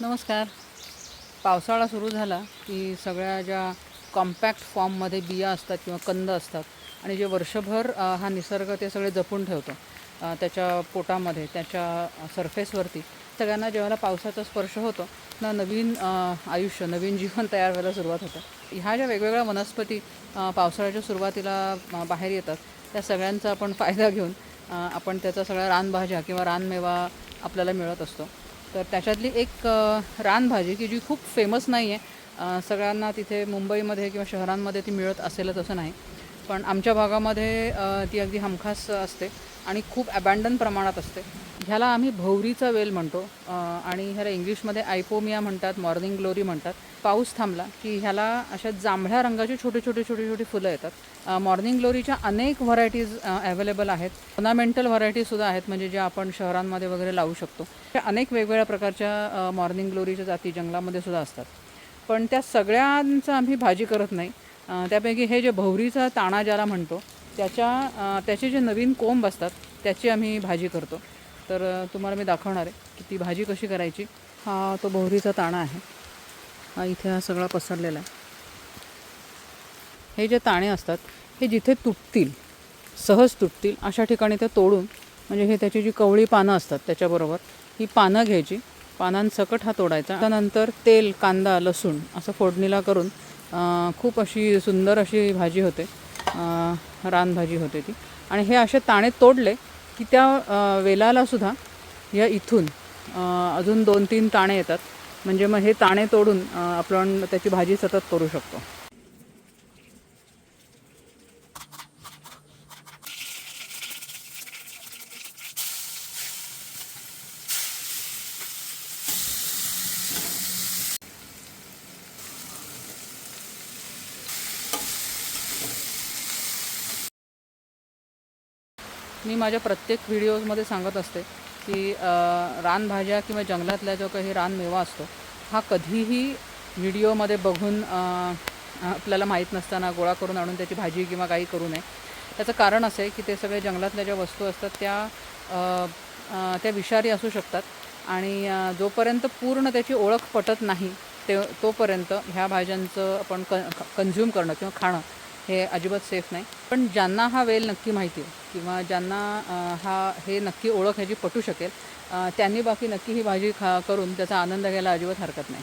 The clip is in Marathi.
नमस्कार. पावसाळा सुरू झाला की सगळ्या ज्या कॉम्पॅक्ट फॉर्ममध्ये बिया असतात किंवा कंद असतात आणि जे वर्षभर हा निसर्ग ते सगळे जपून ठेवतो त्याच्या पोटामध्ये त्याच्या सरफेसवरती सगळ्यांना जेव्हा पावसाचा स्पर्श होतो ना नवीन आयुष्य नवीन जीवन तयार व्हायला सुरुवात होतं. ह्या ज्या वेगवेगळ्या वनस्पती पावसाळ्याच्या सुरुवातीला बाहेर येतात त्या सगळ्यांचा आपण फायदा घेऊन आपण त्याचा सगळ्या रानभाज्या किंवा रानमेवा आपल्याला मिळत असतो. तर त्याच्यातली एक रानभाजी की जी खूप फेमस नाही आहे सगळ्यांना तिथे मुंबईमध्ये किंवा शहरांमध्ये ती मिळत असेलच असं नाही. पण आमच्या भागामध्ये ती अगदी हमखास असते आणि खूप अबॅन्डन प्रमाणात असते. ह्याला आम्ही भोवरीचा वेल म्हणतो. आणि ह्याला इंग्लिशमध्ये आयपोमिया म्हणतात मॉर्निंग ग्लोरी म्हणतात. पाऊस थांबला की ह्याला अशा जांभळ्या रंगाची छोटी छोटी छोटी छोटी फुलं येतात. मॉर्निंग ग्लोरीच्या अनेक व्हरायटीज अवेलेबल आहेत. ऑर्नामेंटल व्हरायटीसुद्धा आहेत म्हणजे ज्या आपण शहरांमध्ये वगैरे लावू शकतो. त्या अनेक वेगवेगळ्या प्रकारच्या मॉर्निंग ग्लोरीच्या जाती जंगलामध्ये सुद्धा असतात. पण त्या सगळ्यांचं आम्ही भाजी करत नाही. त्यापैकी हे जे भवरीचा ताणा ज्याला म्हणतो त्याच्या त्याचे जे नवीन कोंब असतात त्याची आम्ही भाजी करतो. तर तुम्हाला मी दाखवणार आहे की ती भाजी कशी करायची. हा तो भोवरीचा ताणा आहे. हा इथे हा सगळा पसरलेला आहे. हे जे ताणे असतात हे जिथे तुटतील सहज तुटतील अशा ठिकाणी ते तोडून म्हणजे हे त्याची जी कवळी पानं असतात त्याच्याबरोबर ही पानं घ्यायची. पानांसकट हा तोडायचा. त्यानंतर तेल कांदा लसूण असं फोडणीला करून खूप अशी सुंदर अशी भाजी होते. रानभाजी होते ती. आणि हे असे ताणे तोडले की त्या वेलालासुद्धा वेलाला सुद्धा या इथून अजून दोन तीन ताणे येतात. म्हणजे मग हे ताणे तोडून आपण त्याची भाजी सतत करू शकतो. मी माझ्या प्रत्येक व्हिडिओजमध्ये सांगत असते की रानभाज्या किंवा जंगलातल्या जो काही रानमेवा असतो हा कधीही व्हिडिओमध्ये बघून आपल्याला माहीत नसताना गोळा करून आणून त्याची भाजी किंवा काही करू नये. त्याचं कारण असं आहे की ते सगळे जंगलातल्या ज्या वस्तू असतात त्या त्या विषारी असू शकतात आणि जोपर्यंत पूर्ण त्याची ओळख पटत नाही ते तोपर्यंत ह्या भाज्यांचं आपण क कन्झ्युम करणं किंवा खाणं हे अजिबात सेफ नाही. पण ज्यांना हा वेल नक्की माहिती आहे किंवा ज्यांना हा हे नक्की ओळख ह्याची पटू शकेल त्यांनी बाकी नक्की ही भाजी खा करून त्याचा आनंद घ्यायला अजिबात हरकत नाही.